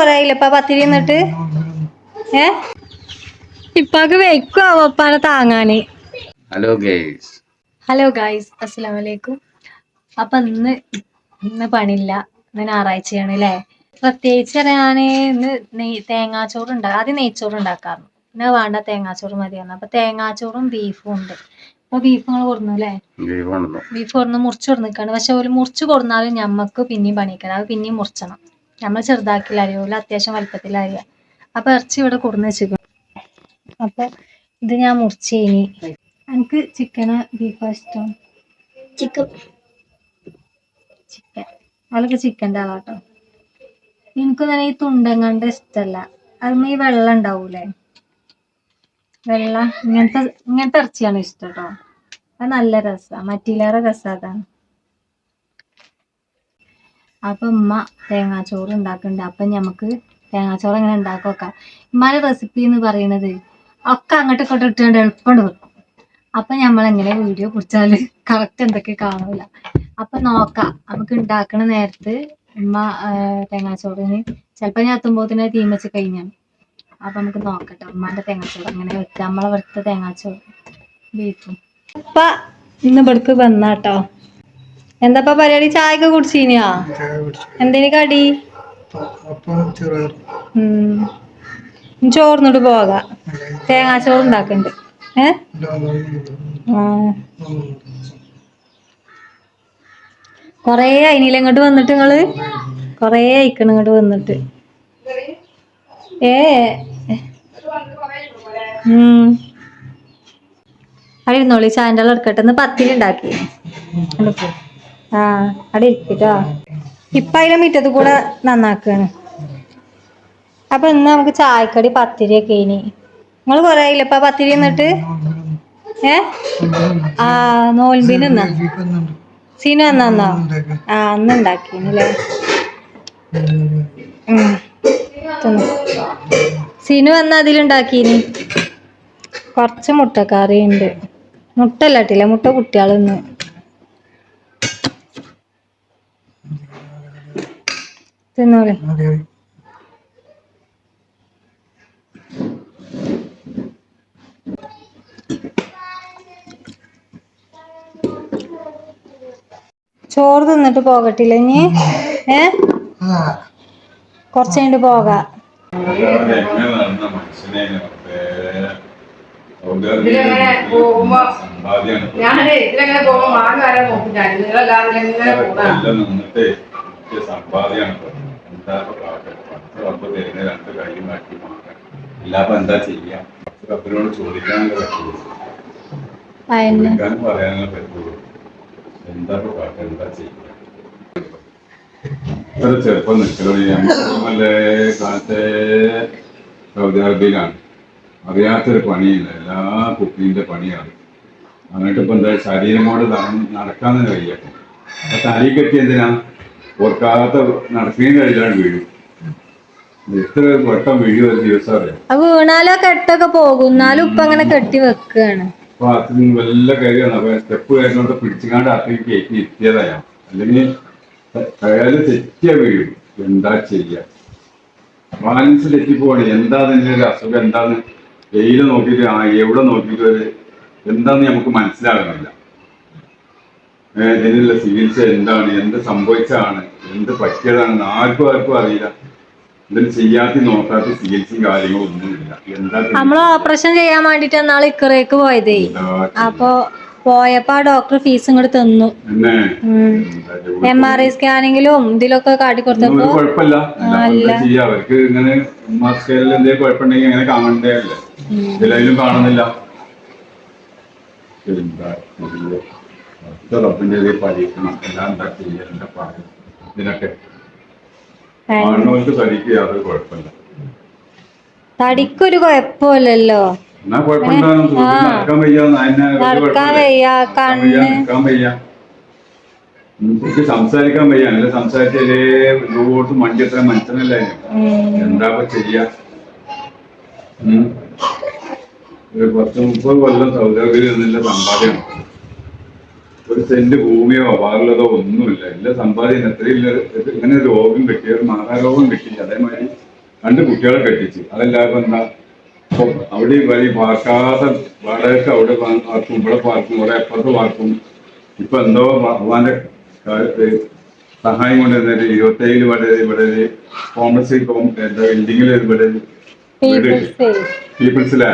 കൊറേ ആയില്ലേ ഇപ്പൊ പത്തിരി എന്നിട്ട് ഏ? ഇപ്പാക്ക് വെക്കും അവപ്പാനെ താങ്ങാന്? ഹലോ ഗൈസ് ഹലോ ഗായ്സ് അസ്സലാമു അലൈക്കും അപ്പൊ ഇന്ന് ഇന്ന് പണിയില്ല. ഇന്ന് ഞായറാഴ്ചയാണ് അല്ലേ പ്രത്യേകിച്ച് ഞാൻ ഇന്ന് നെയ് തേങ്ങാച്ചോറ് ഉണ്ടാ ആദ്യം നെയ്ച്ചോറ് ഉണ്ടാക്കാറുണ്ട് പിന്നെ വേണ്ട തേങ്ങാച്ചോറ് മതിയാണ് അപ്പൊ തേങ്ങാച്ചോറും ബീഫും ഉണ്ട്. അപ്പൊ ബീഫ് നിങ്ങൾ കൊടുന്നു അല്ലേ ബീഫ് കൊടുന്ന്. മുറിച്ച് കൊടുന്നിക്കാണ്. പക്ഷെ ഒരു മുറിച്ച് കൊടുന്നാലും ഞമ്മക്ക് പിന്നെയും പണിക്കണം അത് പിന്നെയും മുറിച്ചണം. നമ്മൾ ചെറുതാക്കില്ല അറിയൂല അത്യാവശ്യം വലുപ്പത്തിൽ വലുപ്പത്തിലറിയാം അപ്പൊ ഇറച്ചി ഇവിടെ കൊടുന്ന് വെച്ചിരിക്കും അപ്പൊ ഇത് ഞാൻ മുറിച്ചേനി. എനിക്ക് ചിക്കന് ബീഫാ ഇഷ്ടം? ചിക്കൻ ചിക്കൻ അവളൊക്കെ ചിക്കന്റെ ആളാട്ടോ. എനിക്ക് തന്നെ ഈ തുണ്ടങ്ങാണ്ട് ഇഷ്ടമല്ല അതിന് ഈ വെള്ളം ഉണ്ടാവൂലേ? വെള്ളം ഇങ്ങനത്തെ ഇങ്ങനത്തെ ഇറച്ചിയാണ് ഇഷ്ടം കേട്ടോ അത് നല്ല രസമാണ് മറ്റിലേറെ രസം അതാണ്. അപ്പൊ ഉമ്മ തേങ്ങാച്ചോറ് ഉണ്ടാക്കുന്നുണ്ട്. അപ്പൊ നമുക്ക് തേങ്ങാച്ചോറ് എങ്ങനെ ഉണ്ടാക്കൊക്കെ ഉമ്മാന്റെ റെസിപ്പി എന്ന് പറയുന്നത് ഒക്കെ അങ്ങോട്ട് ഇങ്ങോട്ട് ഇട്ടുകൊണ്ട് എളുപ്പമുണ്ട് വെക്കും അപ്പൊ നമ്മൾ എങ്ങനെ വീഡിയോ പിടിച്ചാൽ കറക്റ്റ് എന്തൊക്കെ കാണൂല. അപ്പൊ നോക്കാം. നമുക്ക് ഉണ്ടാക്കണ നേരത്ത് ഉമ്മ തേങ്ങാച്ചോറിന് ചിലപ്പോ ഞാൻ എത്തുമ്പോ തന്നെ തീമച്ച് കഴിഞ്ഞാണ് അപ്പൊ നമുക്ക് നോക്കട്ടെ ഉമ്മാന്റെ തേങ്ങാച്ചോറ് അങ്ങനെ വെക്കുക. നമ്മളെ വെറുത്ത തേങ്ങാച്ചോറ് ബീഫും. ഇന്ന് ഇവിടേക്ക് വന്നാട്ടോ. എന്താ പരിപാടി? ചായ ഒക്കെ കുടിച്ചീനിയാ എന്തേനി കടി? ചോറിന്നിട്ട് തേങ്ങാ തേങ്ങാച്ചോറ് ഉണ്ടാക്കണ്ട്. ഏ? കൊറേ അയിനില്ല ഇങ്ങോട്ട് വന്നിട്ട് നിങ്ങൾ കൊറേ അയക്കണം ഇങ്ങോട്ട് വന്നിട്ട്. ഏ? ഉം. അവിടെ ഇരുന്നോളി ചായന്റെ ഇന്ന് പത്തിരി ഉണ്ടാക്കി ആ ഇപ്പൊ അതിന് മുറ്റത്ത് കൂടെ നന്നാക്കാണ്. അപ്പൊ ഇന്ന് നമുക്ക് ചായക്കടി പത്തിരി ഒക്കെ ഇനി. നിങ്ങൾ കൊറേ ആയില്ല ഇപ്പൊ പത്തിരി എന്നിട്ട് ഏ? ആ നോൽമ്പിന് എന്നാ സീന എന്നോ ആ അന്ന് ഉണ്ടാക്കിനല്ലേ സീനു വന്ന അതിലുണ്ടാക്കീനി കുറച്ച് മുട്ടക്കറി ഉണ്ട് മുട്ട അല്ലാട്ടില്ല മുട്ട കുട്ടികൾ തിന്നോളെ ചോറ് തിന്നിട്ട് പോകട്ടില്ല ഇനി? ഏ? കൊറച്ച് കഴിഞ്ഞിട്ട് പോകാം. ഞാനേ ഇതിലെങ്ങനെ പോകുമ്പോ മാങ്ങ ആരാ നോക്കിട്ടാണ് നിങ്ങളെല്ലാവരും എങ്ങനെ പോകാം നിന്നിട്ട് സമ്പാദ്യമാണ് എന്താ? പത്ത് റബ്ബ് തരുന്ന രണ്ട് കൈയും മാറ്റി മാറാൻ ഇല്ലാതെ എന്താ ചെയ്യാം? പത്ത് റബ്ബിനോട് ചോദിക്കാനല്ലേ പറ്റുള്ളൂ. ചോദിക്കാനും പറയാനല്ലേ പറ്റുള്ളൂ. എന്താ കാട്ട? എന്താ ചെയ്യാ? ഇത്ര ചെറുപ്പം നിൽക്കലോടി നമ്മളെ കാലത്തെ സൗദി അറേബ്യയിലാണ്. അറിയാത്തൊരു പണിയില്ല എല്ലാ കുക്കിങ്ങിന്റെ പണിയാണ്. എന്നിട്ട് ഇപ്പൊ എന്താ ശരീരം കൊണ്ട് നട- നടക്കാൻ തന്നെ കഴിയട്ടെ തലയിൽ കെട്ടി എന്തിനാ? ഓർക്കാത്ത നടക്കുകയും കഴിഞ്ഞാൽ വീഴും. എത്ര വട്ടം വീഴും ദിവസം അറിയാം. അത് വീണാലോ കെട്ടൊക്കെ പോകും. എന്നാലും അങ്ങനെ കെട്ടി വെക്കാണ്. അപ്പൊ അത് വല്ല കയറിയാണ് അപ്പൊ സ്റ്റെപ്പ് കയറിനോട്ട് പിടിച്ചുകാണ്ട് അത്രയും കയറ്റി എത്തിയതാ അല്ലെങ്കിൽ കയാൽ തെറ്റിയ വീഴും. എന്താ ചെയ്യാ? ബാലൻസ് തെറ്റിപ്പോവാണ് എന്താ അതിന്റെ ഒരു അസുഖം? എന്താന്ന് വെയിൽ നോക്കിയിട്ട് ആ എവിടെ നോക്കിയിട്ട് എന്താന്ന് നമുക്ക് മനസ്സിലാകുന്നില്ല. ഇതിനുള്ള ചികിത്സ എന്താണ്? എന്ത് സംഭവിച്ചതാണ്? എന്ത് പറ്റിയതാണെന്ന് ആർക്കും ആർക്കും അറിയില്ല. ഇതിന് ചെയ്യാത്ത നോക്കാത്ത ചികിത്സയും കാര്യങ്ങളും ഒന്നുമില്ല. എന്താ നമ്മൾ ഓപ്പറേഷൻ ചെയ്യാൻ വേണ്ടിട്ട് നാളെ ഇക്കറേക്ക് പോയതേ. അപ്പോ? പോയപ്പോ ആ ഡോക്ടർ ഫീസ് ഇങ്ങോട്ട് തന്നു? എം ആർ ഐ സ്കാനിങ്ങിലും ഇതിലൊക്കെ കാട്ടി കൊടുത്തപ്പോ. അവർക്ക് ഇങ്ങനെ എന്തെങ്കിലും കുഴപ്പമുണ്ടെങ്കിൽ അങ്ങനെ കാണണ്ടേ ഇതിലും കാണുന്നില്ല. എന്താ പരീക്ഷണം എല്ലാം എന്താ പറയും ഇതിനൊക്കെ യാതൊരു കുഴപ്പമില്ല തടിക്കൊരു കുഴപ്പമില്ലല്ലോ. എന്നാ കുഴപ്പമുണ്ടാകും. നടക്കാൻ വയ്യ നടക്കാൻ വയ്യ, നടക്കാൻ വയ്യ, നിൽക്കാൻ വയ്യ. എനിക്ക് സംസാരിക്കാൻ വയ്യ. അല്ല സംസാരിച്ചാലേ ഇതോട്ട് മണ്ടി എത്ര മനസ്സിനല്ലേ. എന്താ ചെയ്യാ. ഒരു പത്ത് മുപ്പത് കൊല്ലം സൗദി നിന്നുള്ള സമ്പാദ്യമാണ് ഒരു സെന്റ് ഭൂമിയോ വേറുള്ളതോ ഒന്നുമില്ല. എല്ലാ സമ്പാദ്യം എത്രയില്ല ഇങ്ങനെ രോഗം കിട്ടി ഒരു മാറാരോഗം കിട്ടി അതേമാതിരി രണ്ട് കുട്ടികളെ കെട്ടിച്ച്. അതെല്ലാവർക്കും എന്താ? അവിടെ വഴി പാർക്കാതെ വാടകയ്ക്ക് അവിടെ പാർക്കും. ഇവിടെ പാർക്കും. ഇവിടെ അപ്പുറത്ത് പാർക്കും. ഇപ്പൊ എന്തോ ഭഗവാന്റെ കാലത്ത് സഹായം കൊണ്ട് ഇരുപത്തേഴിൽ ഇവിടെ ഒരു- ഇവിടെ ഒരു കോമേഴ്സ് എന്താ ബിൽഡിങ്ങിൽ ഒരു പീപ്പിൾസിലെ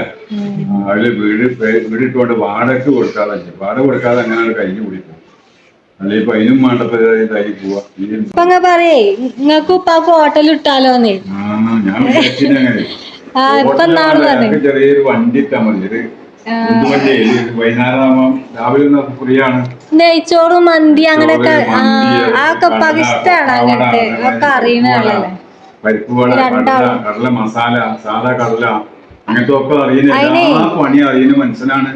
അതിൽ വീട് വീടിട്ടുകൊണ്ട് വാടക കൊടുക്കാതെ വാടക കൊടുക്കാതെ അങ്ങനെയാണ് കഴിഞ്ഞു കുടിക്കും പറയേ നിങ്ങക്ക് ഉപ്പാക്ക് ഹോട്ടൽ ഇട്ടാലോന്നേ. ആ, അങ്ങനെ. ഇപ്പൊ നാൾ പറഞ്ഞു. ചെറിയൊരു വണ്ടി ഇട്ടാ മതി. നെയ്ച്ചോറും മന്തി അങ്ങനെയൊക്കെ ആ കപ്പാക്ക് ഇഷ്ടാണ് അങ്ങനത്തെ ഒക്കെ അറിയണല്ലേ പരിപ്പ് വട കടല കടല മസാല സാധാ കടല അങ്ങനത്തെ ഒക്കെ അറിയുന്ന എല്ലാ പണി അറിയുന്ന മനുഷ്യനാണ്.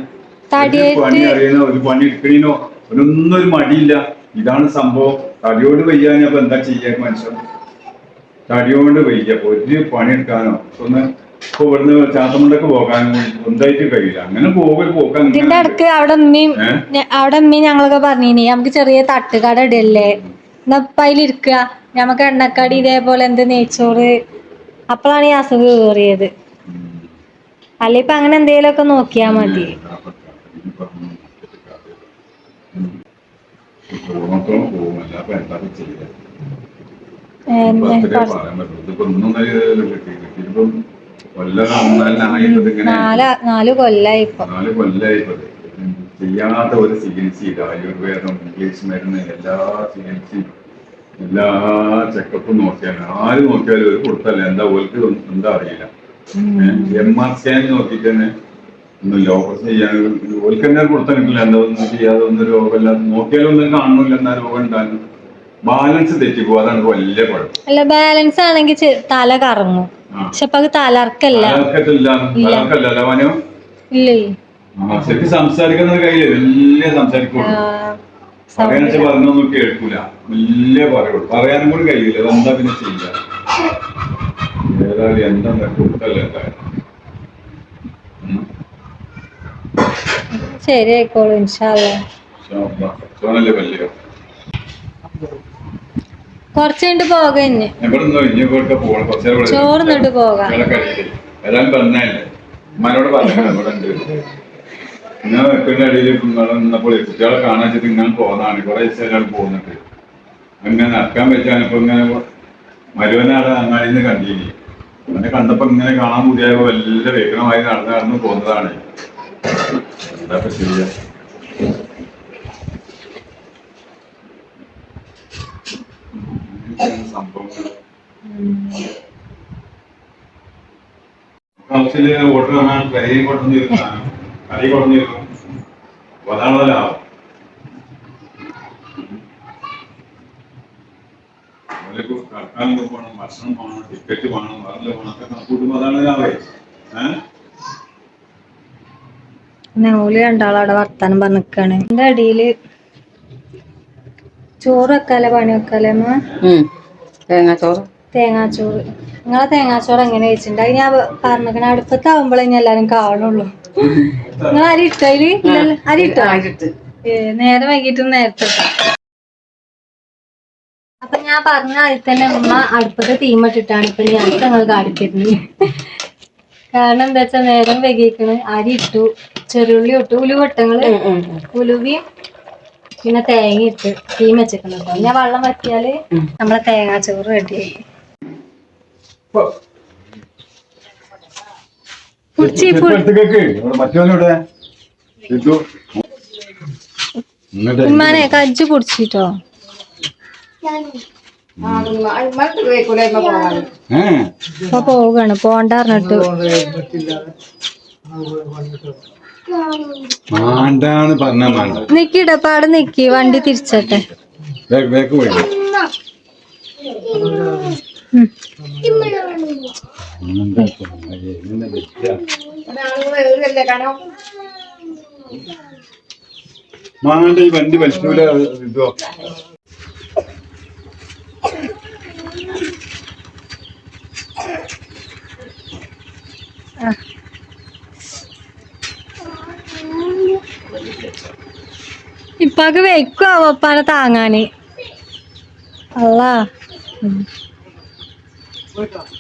പണി അറിയുന്ന ഒരു പണി എടുക്കണീനോ ഒരൊന്നും ഒരു മടിയില്ല. ഇതാണ് സംഭവം. തടിയോട് വയ്യാഞ്ഞപ്പോ എന്താ ചെയ്യാ മനുഷ്യൻ? തടിയോണ്ട് വയ്യ. ഒരു പണി എടുക്കാനോ ഒന്ന് ഇപ്പൊ ഇവിടുന്ന് ചാത്തമുണ്ടൊക്കെ പോകാനും സ്വന്തമായിട്ട് കഴിയില്ല. അങ്ങനെ പോകൽ പോക്കാൻ ഇതിന്റെ അടുക്ക് അവിടെ ഉമ്മയും അവിടെ ഉമ്മയും ഞങ്ങളൊക്കെ പറഞ്ഞിനി നമുക്ക് ചെറിയ തട്ടുകട ഇടല്ലേ? എന്നാ ഇപ്പൊ അതിലിരിക്കുക നമുക്ക് എണ്ണക്കടി ഇതേപോലെ എന്ത് നെയ്ച്ചോറ്? അപ്പളാണ് ഈ അസുഖം കയറിയത് അല്ല ഇപ്പൊ അങ്ങനെ എന്തെങ്കിലുമൊക്കെ നോക്കിയാ മതി. പോകും അല്ലാതെ എന്താ നാല് കൊല്ലായി ചെയ്യാത്ത ഒരു ചികിത്സയില്ല. ആയുർവേദം ഇംഗ്ലീഷ് മരുന്ന് എല്ലാ ചികിത്സയും എല്ലാ ചെക്കപ്പും നോക്കിയാലും ആര് നോക്കിയാലും ഒരു കൊടുത്തല്ല. എന്താ ഓർക്ക് എന്താ അറിയില്ല. എം ആർ സ്കാൻ നോക്കിയിട്ട് തന്നെ ഒന്നുമില്ല ഓപ്പറേഷൻ ചെയ്യാൻ ഓർക്ക് തന്നെ കൊടുത്തിട്ടില്ല എന്താ ഒന്നും ചെയ്യാതെ ഒന്നും രോഗമില്ല നോക്കിയാലൊന്നും കാണുന്നില്ല. എന്നാ രോഗം ഉണ്ടാകും ബാലൻസ് തെറ്റിപ്പോ അതാണ് വലിയ കുഴപ്പം. അല്ല ബാലൻസ് ആണെങ്കിൽ തല കറങ്ങും. പക്ഷെ അത് തലർക്കല്ല തലർക്കല്ല ഇല്ലേ. ശരിക്കും സംസാരിക്കുന്ന കയ്യിൽ വലിയ സംസാരിക്കുള്ളൂ വെച്ചാൽ പറഞ്ഞൊന്നും കേൾക്കൂല. വലിയ പറയുള്ളൂ പറയാനും കൂടി കഴിയില്ല. അതെന്താ പിന്നെ ചെയ്യില്ല ഏതായാലും എന്താ കൊടുത്തല്ലേ എന്തായാലും. ശരി ആയിക്കോളൂ ഇൻഷാല്ലേ വലിയ കുറച്ച് കഴിഞ്ഞിട്ട് പോകാം ഇനി. എവിടെ നിന്നോ ഇനി ഇവിടുത്തെ പോകണം. കുറച്ച് നേരം ഇവിടെ ചോറ് തിന്നിട്ട് പോകാം. ഏതായാലും പറഞ്ഞല്ലേ ഉമ്മാനോട് പറഞ്ഞു ഇവിടെ ഉണ്ട്. ഞാൻ വെക്കുന്ന ഇടയിൽ നിന്നപ്പോൾ കുട്ടികളെ കാണാൻ വെച്ചിട്ട് ഇങ്ങനെ പോകുന്നതാണ് കുറെ ദിവസം പോകുന്നുണ്ട് അങ്ങനെ നടക്കാൻ പറ്റാനിപ്പോ ഇങ്ങനെ മരുവനാട് അങ്ങാടിയിൽ നിന്ന് കണ്ടിനി. അങ്ങനെ കണ്ടപ്പോ ഇങ്ങനെ കാണാൻ കൂടിയായപ്പോ വല്ല വേഗമായി നടന്ന് നടന്ന് പോകുന്നതാണ് എന്താ ഇപ്പൊ ചെയ്യാ? സംഭവങ്ങൾ ആവശ്യമില്ല വോട്ട് കാണാൻ കരയും കൊണ്ടു കറി കുറഞ്ഞിരുന്നു അപ്പൊ അതാണല്ലോ ലാഭം. അവർക്ക് കടക്കാൻ പോകണം ഭക്ഷണം പോകണം ടിക്കറ്റ് വേണം വേറെ വേണം ഒക്കെ കണക്കൂട്ടുമ്പോ അതാണ് ലാഭം. ഏഹ് പിന്നെ ഓൽ രണ്ടാളും അവിടെ വർത്താനം പറഞ്ഞിക്കാണ്. എന്റെ അടിയിൽ ചോറ് വെക്കാലോ പണി വെക്കാലോ തേങ്ങാ തേങ്ങാച്ചോറ്. തേങ്ങാച്ചോറ്. നിങ്ങളെ തേങ്ങാച്ചോറ് എങ്ങനെ വെച്ചിട്ടുണ്ട് അത് ഞാൻ പറഞ്ഞിരിക്കണ അടുപ്പത്താവുമ്പോഴേ ഞാൻ എല്ലാരും കാണുള്ളൂ. നിങ്ങൾ അരി ഇട്ടോ അതിൽ. അരി ഇട്ടോ? നേരെ വൈകിട്ട് നേരത്തെ. അപ്പൊ ഞാൻ പറഞ്ഞ അതിൽ തന്നെ ഉമ്മ അടുപ്പത്ത് തീമിട്ടിട്ടാണ് ഇപ്പൊ ഞാൻ ഞങ്ങൾ കാണിക്കരുത്. കാരണം എന്താ വെച്ചാ നേരം വൈകിക്കണ്. അരി ഇട്ടു ചെറുള്ളി ഇട്ടു ഉലുവട്ടങ്ങൾ ഉലുവിയും പിന്നെ തേങ്ങ ഇട്ട് തീം കേട്ടോ ഞാൻ വെള്ളം വറ്റിയാൽ നമ്മളെ തേങ്ങാച്ചോറ് റെഡിയായി കുടിച്ച് മറ്റോനോടെ ഇതു എന്നിട്ട് ഉമ്മാനെ കജ്ജ് ഇപ്പൊ പോവുകയാണ്. പോണ്ട പറഞ്ഞിട്ട്. മാണ്ടാന്ന് പറഞ്ഞാ നിക്കിട പാട് നിക്കി. വണ്ടി തിരിച്ചട്ടെ. പോയി. മാണ്ട ഈ വണ്ടി വലിച്ചൂല ഇതോ ഇപ്പൊക്കെ വെക്കുവാ പപ്പാനെ താങ്ങാന്? അല്ലാ.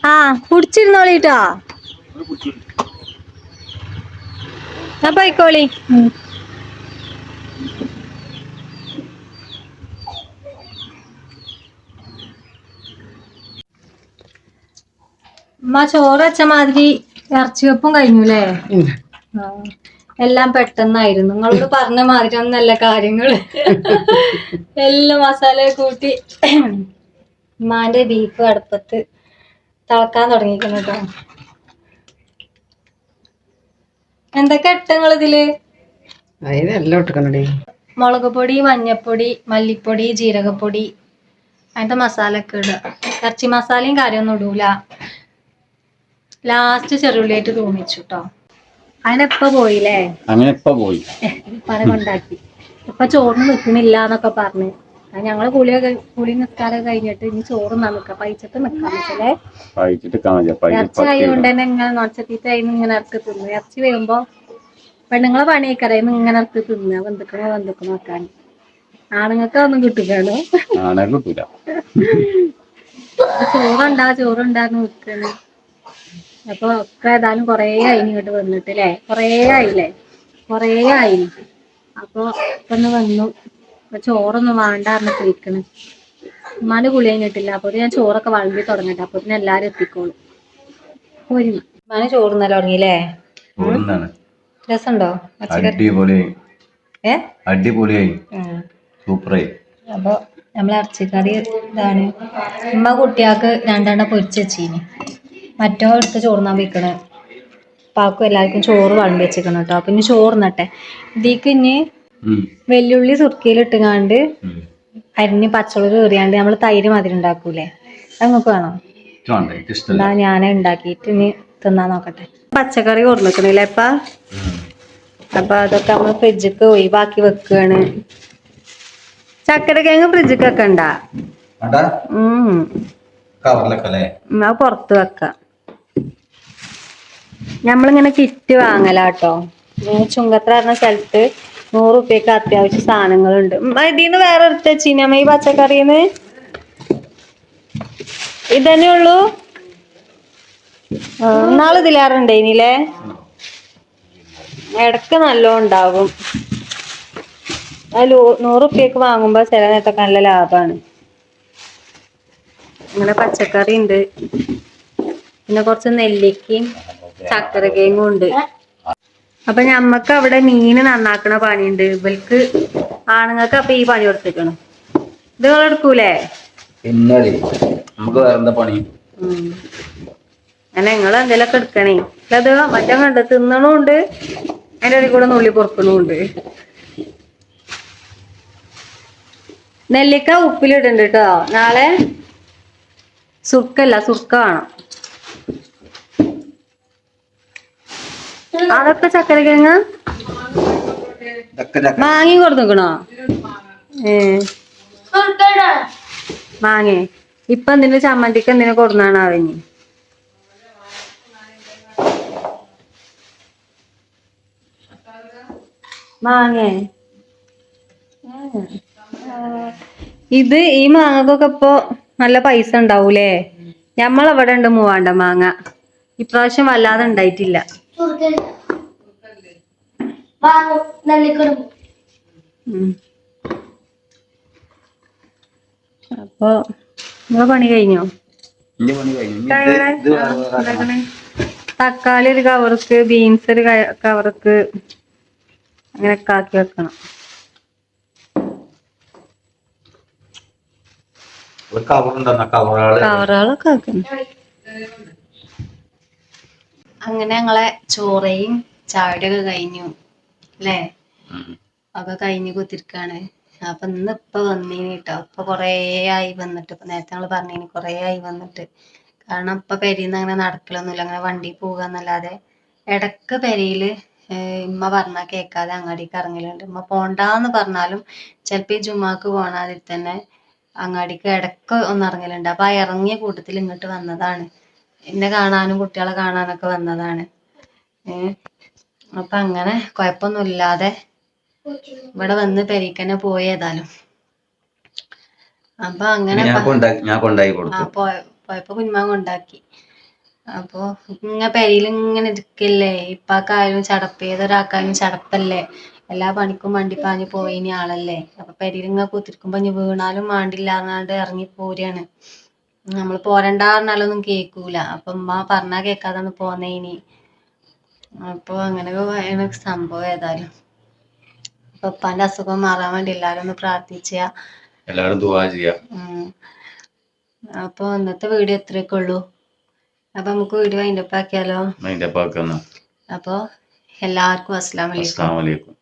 ആ കുടിച്ചിരുന്നോളിട്ടോ. ഞാൻ പോയിക്കോളി. ഉമ്മ ചോറ് വെച്ച മാതിരി ഇറച്ചി വെപ്പും കഴിഞ്ഞുല്ലേ. എല്ലാം പെട്ടെന്നായിരുന്നു. നിങ്ങളോട് പറഞ്ഞ മാതിരി ഒന്നല്ല കാര്യങ്ങൾ. എല്ലാം മസാല കൂട്ടി. ഉമ്മാന്റെ ബീഫ് അടുപ്പത്ത് തിളക്കാൻ തുടങ്ങിക്കുന്നു കേട്ടോ എന്തൊക്കെ ഇട്ട് നിങ്ങൾ ഇതിൽ മുളക് പൊടി മഞ്ഞപ്പൊടി മല്ലിപ്പൊടി ജീരകപ്പൊടി അങ്ങനത്തെ മസാല ഒക്കെ ഇടുക. ഇറച്ചി മസാലയും കാര്യമൊന്നും ഇടൂല. ലാസ്റ്റ് ചെറുള്ളിയായിട്ട് തൂമിച്ചു കേട്ടോ അതിനെപ്പ പോയില്ലേ? അങ്ങനെ ഇപ്പൊ പോയി പല കൊണ്ടാക്കി. ഇപ്പൊ ചോറിന് നിൽക്കണില്ല എന്നൊക്കെ പറഞ്ഞ്. ഞങ്ങൾ കുളിയൊക്കെ കുളി നിസ്കാരം കഴിഞ്ഞിട്ട് ഇനി ചോറ് നമുക്ക് പൈസത്ത് നിക്കാൻ വെച്ചല്ലേ? ഇറച്ചി ആയതുകൊണ്ട് തന്നെ ഇങ്ങനെ നോച്ചത്തീറ്റ അതിന് ഇങ്ങനെ ഇറക്കി തിന്നു. ഇറച്ചി വരുമ്പോ പെണ്ണുങ്ങളെ പണിയൊക്കെ ഇങ്ങനെ ഇറക്കി തിന്നുക ബന്ധുക്കളോ ബന്ധുക്കളോ വെക്കാൻ ആണുങ്ങൾക്ക് ഒന്നും കിട്ടുകയാണോ ചോറുണ്ടാ ചോറുണ്ടാന്ന് നിൽക്കണ് അപ്പൊ ഒക്കെ ഏതായാലും കൊറേ ആയി ഇങ്ങോട്ട് വന്നിട്ട് ല്ലേ? കൊറേ ആയില്ലേ? കൊറേ ആയി. അപ്പൊ ഒക്കെ ഒന്ന് വന്നു. ഇപ്പൊ ചോറൊന്നും വേണ്ട പറഞ്ഞിട്ട് ഉമ്മാന് കുളി കഴിഞ്ഞിട്ടില്ല. അപ്പൊ ഞാൻ ചോറൊക്കെ വളമ്പി തുടങ്ങട്ടെ. അപ്പൊ എല്ലാരും എത്തിക്കോളും. ഉമ്മാന് ചോറ് നല്ല തുടങ്ങിയില്ലേ? രസമുണ്ടോ? അടിപൊളിയായി. സൂപ്പറായി. അപ്പൊ നമ്മളെ ഇറച്ചിക്കറി ഇതാണ്. ഉമ്മ കുട്ടിയാക്ക് രണ്ടെണ്ണം പൊരിച്ച് വെച്ചീനി. മറ്റോ എടുത്ത് ചോറുന്നാൻ വെക്കണ് പാക്കും എല്ലാവർക്കും ചോറ് വളമ്പി വെച്ചിക്കണം കേട്ടോ. അപ്പൊ ഇനി ചോറുന്നട്ടെ ഇതിക്ക് ഇനി. വെല്ലുള്ളി സുർക്കയിലിട്ടുങ്ങാണ്ട് ഇട്ടുകാണ്ട് അരിഞ്ഞ് പച്ചമുളക് കയറിയാണ്ട് നമ്മൾ തൈര് മധുരം ഉണ്ടാക്കൂലേ? അത് നിങ്ങൾക്ക് വേണോ എന്താ ഞാൻ ഉണ്ടാക്കിയിട്ട് ഇനി തിന്നാൻ നോക്കട്ടെ. പച്ചക്കറി കൊടുന്നിക്കണില്ലേ അപ്പ അപ്പൊ അതൊക്കെ നമ്മൾ ഫ്രിഡ്ജിക്ക് ബാക്കി വെക്കുകയാണ് ചക്കര കിഴങ്ങ് ഫ്രിഡ്ജിക്ക് വെക്കണ്ട. അത് പുറത്ത് വെക്കാം. നമ്മളിങ്ങനെ കിറ്റ് വാങ്ങലാട്ടോ. ചുങ്കത്ര പറഞ്ഞ സ്ഥലത്ത് നൂറ് റുപ്യക്ക് അത്യാവശ്യം സാധനങ്ങളുണ്ട്. ഇതിന്ന് വേറെ എടുത്ത വെച്ചിനമ്മ ഈ പച്ചക്കറിന്ന്? ഇതന്നെ ഉള്ളൂ? നാളെ ഇതിലേറുണ്ടേനില്ലേ ഇടയ്ക്ക് നല്ലോ ഉണ്ടാകും. അതിൽ നൂറ് റുപ്യക്ക് വാങ്ങുമ്പോ ചില നേരത്തൊക്കെ നല്ല ലാഭമാണ് ഇങ്ങനെ പച്ചക്കറി ഉണ്ട് പിന്നെ കുറച്ച് നെല്ലിക്കയും ചക്കരക്കയും ഉണ്ട്. അപ്പൊ ഞമ്മക്ക് അവിടെ മീന് നന്നാക്കണ പണിയുണ്ട്. ഇവൾക്ക് ആണുങ്ങൾക്ക് അപ്പൊ ഈ പണി കൊടുത്തേക്കണം ഇത് നിങ്ങൾ എടുക്കൂലേ? നമുക്ക് വേറെ എന്താ പണി അങ്ങനെ നിങ്ങൾ എന്തെങ്കിലുമൊക്കെ എടുക്കണേ. അത് മറ്റേ കണ്ട് തിന്നണുണ്ട്. അതിന്റെ ഇടയിൽ കൂടെ നുള്ളി പൊറുക്കണുണ്ട്. നെല്ലിക്ക ഉപ്പിലിടണ്ട് കേട്ടോ. നാളെ സുർക്കല്ല സുർക്ക വേണം. അതൊക്കെ ചക്കരക്കിഴങ്ങ്? മാങ്ങി കൊടുക്കണോ ഏ. മാങ്ങേ. ഇപ്പൊ എന്തിനു ചമ്മന്തിക്ക് എന്തിനു കൊടുന്നാണ് അവഞ്ഞി മാങ്ങേ. ഇത് ഈ മാങ്ങക്കൊക്കെ ഇപ്പൊ നല്ല പൈസ ഉണ്ടാവൂലേ? ഞമ്മളവിടെ ഉണ്ട് മൂവാണ്ട മാങ്ങ. ഇപ്രാവശ്യം വല്ലാതെ ഉണ്ടായിട്ടില്ല. അപ്പൊ നിങ്ങളെ പണി കഴിഞ്ഞോ. തക്കാളി ഒരു കവർക്ക് ബീൻസ് ഒരു കവർക്ക് അങ്ങനെ കാക്കി വെക്കണം. കവറുകളൊക്കെ ആക്കണം. അങ്ങനെ ഞങ്ങളെ ചോറയും ചാടൊക്കെ കഴിഞ്ഞു അല്ലേ അപ്പൊ ഒക്കെ കഴിഞ്ഞ് കുത്തിരിക്കാണ്. അപ്പൊ ഇന്ന് ഇപ്പൊ വന്നീനി കേട്ടോ ഇപ്പൊ കൊറേ ആയി വന്നിട്ട്. ഇപ്പൊ നേരത്തെ ഞങ്ങൾ പറഞ്ഞീനി കൊറേ ആയി വന്നിട്ട്. കാരണം ഇപ്പൊ പെരീന്ന് അങ്ങനെ നടക്കലൊന്നുമില്ല അങ്ങനെ വണ്ടി പോകാന്നല്ലാതെ ഇടയ്ക്ക് പെരയിൽ ഇമ്മ പറഞ്ഞാ കേൾക്കാതെ അങ്ങാടിക്ക് ഇറങ്ങലുണ്ട് ഇമ്മ പോണ്ടാന്ന് പറഞ്ഞാലും ചിലപ്പോ ഈ ജുമാക്ക് പോണാതിൽ തന്നെ അങ്ങാടിക്ക് ഇടയ്ക്ക് ഒന്ന് ഇറങ്ങലുണ്ട് അപ്പൊ ആ ഇറങ്ങിയ കൂട്ടത്തിൽ ഇങ്ങോട്ട് വന്നതാണ്. എന്നെ കാണാനും കുട്ടികളെ കാണാനൊക്കെ വന്നതാണ്. ഏഹ് അപ്പൊ അങ്ങനെ കുഴപ്പമൊന്നുമില്ലാതെ ഇവിടെ വന്ന് പെരീക്കന്നെ പോയി ഏതായാലും. അപ്പൊ അങ്ങനെ പോയപ്പോ കുഞ്ഞുമാൻ കൊണ്ടാക്കി. അപ്പൊ ഇങ്ങനെ പെരയിൽ ഇങ്ങനെ ഇരിക്കല്ലേ? ഇപ്പാക്കായാലും ചടപ്പ് ഏതൊരാൾക്കായാലും ചടപ്പല്ലേ? എല്ലാ പണിക്കും വണ്ടി പാഞ്ഞു പോയിനി ആളല്ലേ? അപ്പൊ പെരയിൽ ഇങ്ങനെ കുത്തിരിക്കുമ്പോ ഇനി വീണാലും മാണ്ടില്ലാന്നാണ്ട് ഇറങ്ങി പോരാണ്. നമ്മൾ പോരണ്ട പറഞ്ഞാലൊന്നും കേൾക്കൂല അപ്പൊ ഉമ്മ പറഞ്ഞാ കേക്കാതാണ് പോന്നേനി അപ്പൊ അങ്ങനെ സംഭവം ഏതായാലും. അപ്പൊ ഉപ്പാന്റെ അസുഖം മാറാൻ വേണ്ടി എല്ലാരും ഒന്ന് പ്രാർത്ഥിച്ച. എല്ലാവരും ദുവാ ചെയ്യാം. ഇന്നത്തെ വീഡിയോ ഇത്രയൊക്കെ ഉള്ളൂ. അപ്പൊ നമുക്ക് വീഡിയോ അതിന്റെ ആക്കിയാലോ? അതിന്റെ പാക്കുന്ന അപ്പൊ എല്ലാവർക്കും അസ്സാം വലൈക്കും